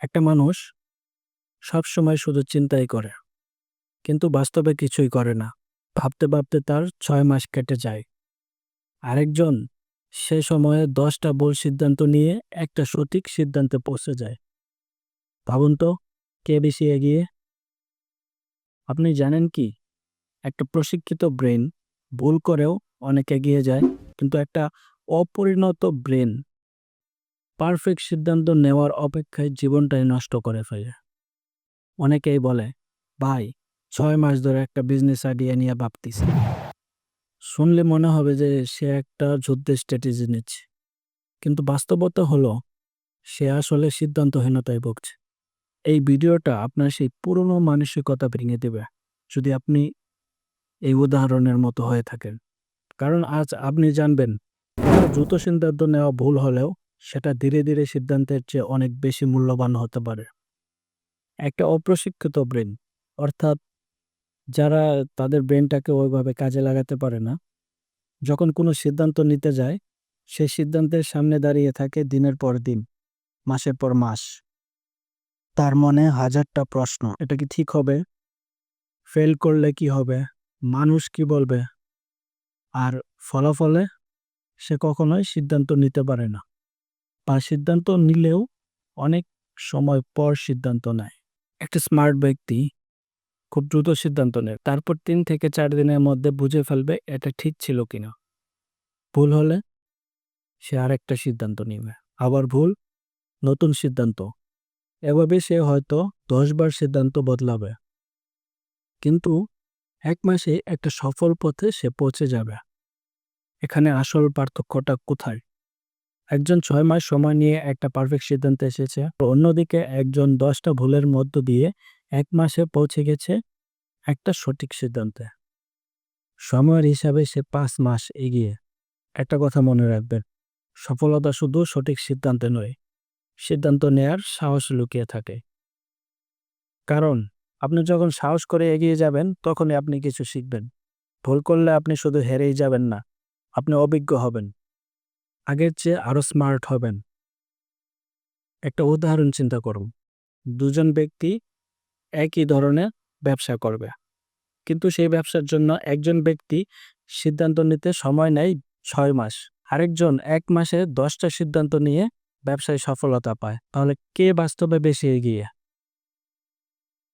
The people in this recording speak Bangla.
একটা মানুষ সবসময় শুধু চিন্তাই করে, কিন্তু বাস্তবে কিছুই করে না। ভাবতে ভাবতে তার ছয় মাস কেটে যায়। আরেকজন সে সময়ে দশটা ভুল সিদ্ধান্ত নিয়ে একটা সঠিক সিদ্ধান্তে পৌঁছে যায়। ভাবুন তো, কে বেশি এগিয়ে? আপনি জানেন কি, একটা প্রশিক্ষিত ব্রেন ভুল করেও অনেক এগিয়ে যায়, কিন্তু একটা অপরিণত ব্রেন পারফেক্ট সিদ্ধান্ত নেওয়ার অপেক্ষায় জীবনটাই নষ্ট করে ফেলে। অনেকেই বলে, ভাই, ছয় মাস ধরে একটা বিজনেস আইডিয়া নিয়ে ভাবতেছি। শুনলে মনে হবে যে সে একটা যুদ্ধের স্ট্র্যাটেজি নিচ্ছে। কিন্তু বাস্তবতা হলো, সে আসলে সিদ্ধান্তহীনতায় ভুগছে। এই ভিডিওটা আপনার সেই পুরনো মানসিকতা ভেঙে দেবে, যদি আপনি এই উদাহরণের মতো হয়ে থাকেন। কারণ আজ আপনি জানবেন, দ্রুত সিদ্ধান্ত নেওয়া ভুল হলেও সেটা ধীরে ধীরে সিদ্ধান্তের চেয়ে অনেক বেশি মূল্যবান হতে পারে। একটা অপ্রশিক্ষিত ব্রেন অর্থাৎ যারা তাদের ব্রেনটাকে ওইভাবে কাজে লাগাতে পারে না, যখন কোনো সিদ্ধান্ত নিতে যায়, সেই সিদ্ধান্তের সামনে দাঁড়িয়ে থাকে দিনের পর দিন, মাসের পর মাস। তার মনে হাজারটা প্রশ্ন, এটা কি ঠিক হবে? ফেল করলে কি হবে? মানুষ কি বলবে? আর ফলাফলে সে কখনোই সিদ্ধান্ত নিতে পারে না। সিদ্ধান্ত নিলেও অনেক সময় পর সিদ্ধান্ত নেয়। একটা স্মার্ট ব্যক্তি খুব দ্রুত সিদ্ধান্ত নেয়, তারপর তিন থেকে চার দিনের মধ্যে বুঝে ফেলবে এটা ঠিক ছিল কিনা। ভুল হলে সে আর একটা সিদ্ধান্ত নেবে। আবার ভুল, নতুন সিদ্ধান্ত। এভাবে সে হয়তো দশবার সিদ্ধান্ত বদলাবে। কিন্তু এক মাসে একটা সফল পথে সে পৌঁছে যাবে। এখানে আসল পার্থক্যটা কোথায়? একজন ছয় মাস সময় নিয়ে একটা পারফেক্ট সিদ্ধান্তে এসেছে। অন্যদিকে একজন দশটা ভুলের মধ্য দিয়ে এক মাসে পৌঁছে গেছে একটা সঠিক সিদ্ধান্তে। সময়ের হিসাবে সে পাঁচ মাস এগিয়ে। একটা কথা মনে রাখবেন, সফলতা শুধু সঠিক সিদ্ধান্তে নয়, সিদ্ধান্ত নেয়ার সাহস লুকিয়ে থাকে। কারণ, আপনি যখন সাহস করে এগিয়ে যাবেন, তখনই আপনি কিছু শিখবেন। ভুল করলে আপনি শুধু হেরেই যাবেন না, আপনি অভিজ্ঞ হবেন। আগের চেয়ে আরও স্মার্ট হবেন। একটা উদাহরণ চিন্তা করুন। দুজন ব্যক্তি একই ধরনের ব্যবসা করবে। কিন্তু সেই ব্যবসার জন্য একজন ব্যক্তি সিদ্ধান্ত নিতে সময় নেয় ছয় মাস। আরেকজন এক মাসে দশটা সিদ্ধান্ত নিয়ে ব্যবসায় সফলতা পায়। তাহলে কে বাস্তবে বেশি এগিয়ে?